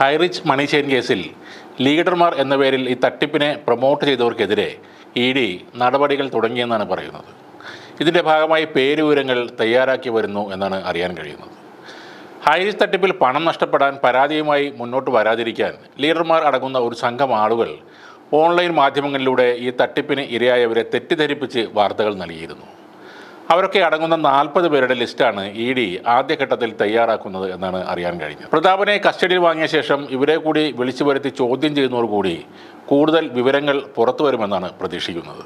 ഹൈറിച്ച് മണി chain കേസിൽ ലീഡർമാർ എന്ന പേരിൽ ഈ തട്ടിപ്പിനെ പ്രൊമോട്ട് ചെയ്തവർക്കെതിരെ ഇ ഡി നടപടികൾ തുടങ്ങിയെന്നാണ് പറയുന്നത്. ഇതിന്റെ ഭാഗമായി പേരുവിവരങ്ങൾ തയ്യാറാക്കി വരുന്നു എന്നാണ് അറിയാൻ കഴിയുന്നത്. ഹൈറിച്ച് തട്ടിപ്പിൽ പണം നഷ്ടപ്പെടാൻ പരാതിയുമായി മുന്നോട്ട് വരാതിരിക്കാൻ ലീഡർമാർ അടങ്ങുന്ന ഒരു സംഘം ആളുകൾ ഓൺലൈൻ മാധ്യമങ്ങളിലൂടെ ഈ തട്ടിപ്പിന് ഇരയായവരെ തെറ്റിദ്ധരിപ്പിച്ച് വാർത്തകൾ നൽകിയിരുന്നു. അവരൊക്കെ അടങ്ങുന്ന നാൽപ്പത് പേരുടെ ലിസ്റ്റാണ് ഇ ഡി ആദ്യഘട്ടത്തിൽ തയ്യാറാക്കുന്നത് എന്നാണ് അറിയാൻ കഴിഞ്ഞത്. പ്രതാപനെ കസ്റ്റഡിയിൽ വാങ്ങിയ ശേഷം ഇവരെ കൂടി വിളിച്ചു വരുത്തി ചോദ്യം ചെയ്യുന്നവർ കൂടി കൂടുതൽ വിവരങ്ങൾ പുറത്തു വരുമെന്നാണ് പ്രതീക്ഷിക്കുന്നത്.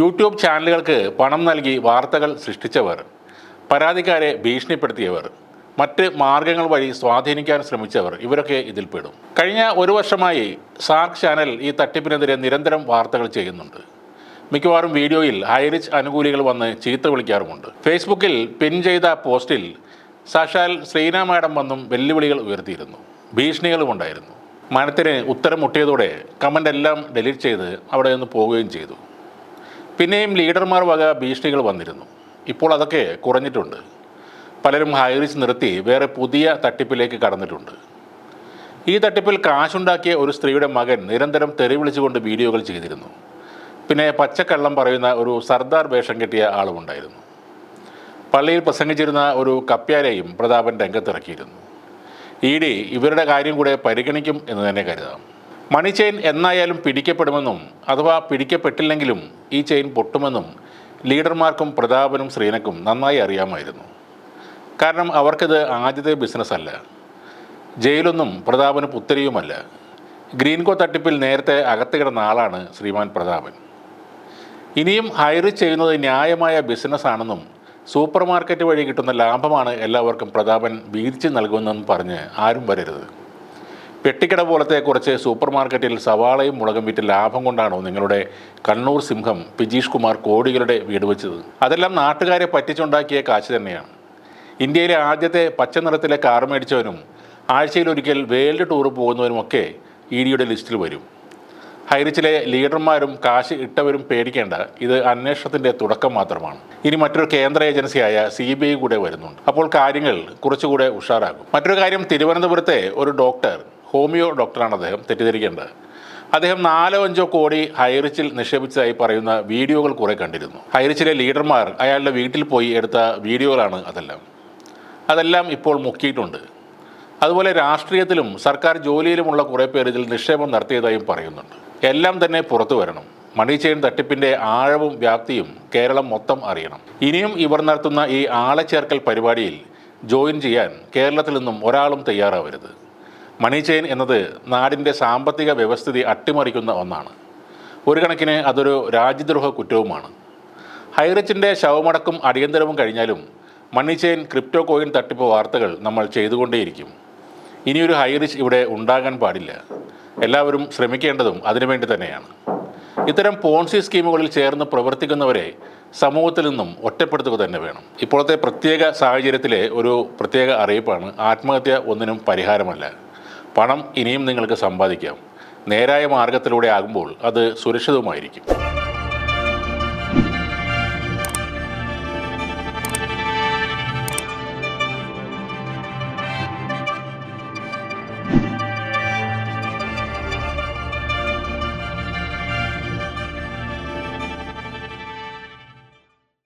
യൂട്യൂബ് ചാനലുകൾക്ക് പണം നൽകി വാർത്തകൾ സൃഷ്ടിച്ചവർ പരാതിക്കാരെ ഭീഷണിപ്പെടുത്തിയവർ മറ്റ് മാർഗങ്ങൾ വഴി സ്വാധീനിക്കാൻ ശ്രമിച്ചവർ ഇവരൊക്കെ ഇതിൽപ്പെടും കഴിഞ്ഞ ഒരു വർഷമായി സാർക്ക് ചാനൽ ഈ തട്ടിപ്പിനെതിരെ നിരന്തരം വാർത്തകൾ ചെയ്യുന്നുണ്ട്. മിക്കവാറും വീഡിയോയിൽ ഹൈറിച്ച് അനുകൂലികൾ വന്ന് ചീത്ത വിളിക്കാറുമുണ്ട്. ഫേസ്ബുക്കിൽ പിൻ ചെയ്ത പോസ്റ്റിൽ സാക്ഷാൽ ശ്രീനാ മാഡം വന്നും വെല്ലുവിളികൾ ഉയർത്തിയിരുന്നു. ഭീഷണികളും ഉണ്ടായിരുന്നു. മനത്തിന് ഉത്തരം മുട്ടിയതോടെ കമന്റ് എല്ലാം ഡിലീറ്റ് ചെയ്ത് അവിടെ നിന്ന് പോവുകയും ചെയ്തു. പിന്നെയും ലീഡർമാർ വക ഭീഷണികൾ വന്നിരുന്നു. ഇപ്പോൾ അതൊക്കെ കുറഞ്ഞിട്ടുണ്ട്. പലരും ഹൈറിച്ച് നിർത്തി വേറെ പുതിയ തട്ടിപ്പിലേക്ക് കടന്നിട്ടുണ്ട്. ഈ തട്ടിപ്പിൽ കാശുണ്ടാക്കിയ ഒരു സ്ത്രീയുടെ മകൻ നിരന്തരം തെറി വിളിച്ചുകൊണ്ട് വീഡിയോകൾ ചെയ്തിരുന്നു. പിന്നെ പച്ചക്കള്ളം പറയുന്ന ഒരു സർദാർ വേഷം കെട്ടിയ ആളുമുണ്ടായിരുന്നു പള്ളിയിൽ പ്രസംഗിച്ചിരുന്ന ഒരു കപ്യാരെയും പ്രതാപൻ രംഗത്തിറക്കിയിരുന്നു. ഇ ഡി ഇവരുടെ കാര്യം കൂടെ പരിഗണിക്കും എന്ന് തന്നെ കരുതാം. മണി ചെയിൻ എന്നായാലും പിടിക്കപ്പെടുമെന്നും അഥവാ പിടിക്കപ്പെട്ടില്ലെങ്കിലും ഈ ചെയിൻ പൊട്ടുമെന്നും ലീഡർമാർക്കും പ്രതാപനും ശ്രീനക്കും നന്നായി അറിയാമായിരുന്നു. കാരണം അവർക്കിത് ആദ്യത്തെ ബിസിനസ്സല്ല ജയിലൊന്നും പ്രതാപന് പുത്തരിയുമല്ല ഗ്രീൻകോ തട്ടിപ്പിൽ നേരത്തെ അകത്ത് കിടന്ന ആളാണ് ശ്രീമാൻ പ്രതാപൻ. ഇനിയും ഹൈറി ചെയ്യുന്നത് ന്യായമായ ബിസിനസ്സാണെന്നും സൂപ്പർ മാർക്കറ്റ് വഴി കിട്ടുന്ന ലാഭമാണ് എല്ലാവർക്കും പ്രതാപൻ വീതിച്ച് നൽകുന്നതെന്നും പറഞ്ഞ് ആരും വരരുത്. പെട്ടിക്കട പോലത്തെ കുറച്ച് സൂപ്പർ മാർക്കറ്റിൽ സവാളയും മുളകും വിറ്റ് ലാഭം കൊണ്ടാണോ നിങ്ങളുടെ കണ്ണൂർ സിംഹം പിജീഷ് കുമാർ കോടികളുടെ വീട് വെച്ചത്? അതെല്ലാം നാട്ടുകാരെ പറ്റിച്ചുണ്ടാക്കിയ കാശ് തന്നെയാണ്. ഇന്ത്യയിലെ ആദ്യത്തെ പച്ച നിറത്തിലെ കാർ മേടിച്ചവനും ആഴ്ചയിലൊരിക്കൽ വേൾഡ് ടൂർ പോകുന്നവനുമൊക്കെ ഇ ഡിയുടെ ലിസ്റ്റിൽ വരും. ഹൈറിച്ചിലെ ലീഡർമാരും കാശ് ഇട്ടവരും പേടിക്കേണ്ട ഇത് അന്വേഷണത്തിന്റെ തുടക്കം മാത്രമാണ്. ഇനി മറ്റൊരു കേന്ദ്ര ഏജൻസിയായ സി ബി ഐ കൂടെ വരുന്നുണ്ട്. അപ്പോൾ കാര്യങ്ങൾ കുറച്ചുകൂടെ ഉഷാറാകും. മറ്റൊരു കാര്യം തിരുവനന്തപുരത്തെ ഒരു ഡോക്ടർ ഹോമിയോ ഡോക്ടറാണ് അദ്ദേഹം തെറ്റിദ്ധരിക്കേണ്ടത്. അദ്ദേഹം നാലോ അഞ്ചോ കോടി ഹൈറിച്ചിൽ നിക്ഷേപിച്ചതായി പറയുന്ന വീഡിയോകൾ കുറെ കണ്ടിരുന്നു. ഹൈറിച്ചിലെ ലീഡർമാർ അയാളുടെ വീട്ടിൽ പോയി എടുത്ത വീഡിയോകളാണ് അതെല്ലാം. അതെല്ലാം ഇപ്പോൾ മുക്കിയിട്ടുണ്ട്. അതുപോലെ രാഷ്ട്രീയത്തിലും സർക്കാർ ജോലിയിലുമുള്ള കുറേ പേർ ഇതിൽ നിക്ഷേപം നടത്തിയതായും പറയുന്നുണ്ട്. എല്ലാം തന്നെ പുറത്തു വരണം. മണി ചെയിൻ തട്ടിപ്പിന്റെ ആഴവും വ്യാപ്തിയും കേരളം മൊത്തം അറിയണം. ഇനിയും ഇവർ നടത്തുന്ന ഈ ആളെ ചേർക്കൽ പരിപാടിയിൽ ജോയിൻ ചെയ്യാൻ കേരളത്തിൽ നിന്നും ഒരാളും തയ്യാറാവരുത്. മണി ചെയിൻ എന്നത് നാടിന്റെ സാമ്പത്തിക വ്യവസ്ഥിതി അട്ടിമറിക്കുന്ന ഒന്നാണ്. ഒരു കണക്കിന് അതൊരു രാജ്യദ്രോഹ കുറ്റവുമാണ്. ഹൈറിച്ചിന്റെ ശവമടക്കും അടിയന്തരവും കഴിഞ്ഞാലും മണി ചെയിൻ ക്രിപ്റ്റോ കോയിൻ തട്ടിപ്പ് വാർത്തകൾ നമ്മൾ ചെയ്തുകൊണ്ടേയിരിക്കും. ഇനിയൊരു ഹൈറിച്ച് ഇവിടെ ഉണ്ടാകാൻ പാടില്ല. എല്ലാവരും ശ്രമിക്കേണ്ടതും അതിനുവേണ്ടി തന്നെയാണ്. ഇത്തരം പോൺസി സ്കീമുകളിൽ ചേർന്ന് പ്രവർത്തിക്കുന്നവരെ സമൂഹത്തിൽ നിന്നും ഒറ്റപ്പെടുത്തുക തന്നെ വേണം. ഇപ്പോഴത്തെ പ്രത്യേക സാഹചര്യത്തിലെ ഒരു പ്രത്യേക അറിയിപ്പാണ് ആത്മഹത്യ ഒന്നിനും പരിഹാരമല്ല. പണം ഇനിയും നിങ്ങൾക്ക് സമ്പാദിക്കാം. നേരായ മാർഗത്തിലൂടെ ആകുമ്പോൾ അത് സുരക്ഷിതവുമായിരിക്കും.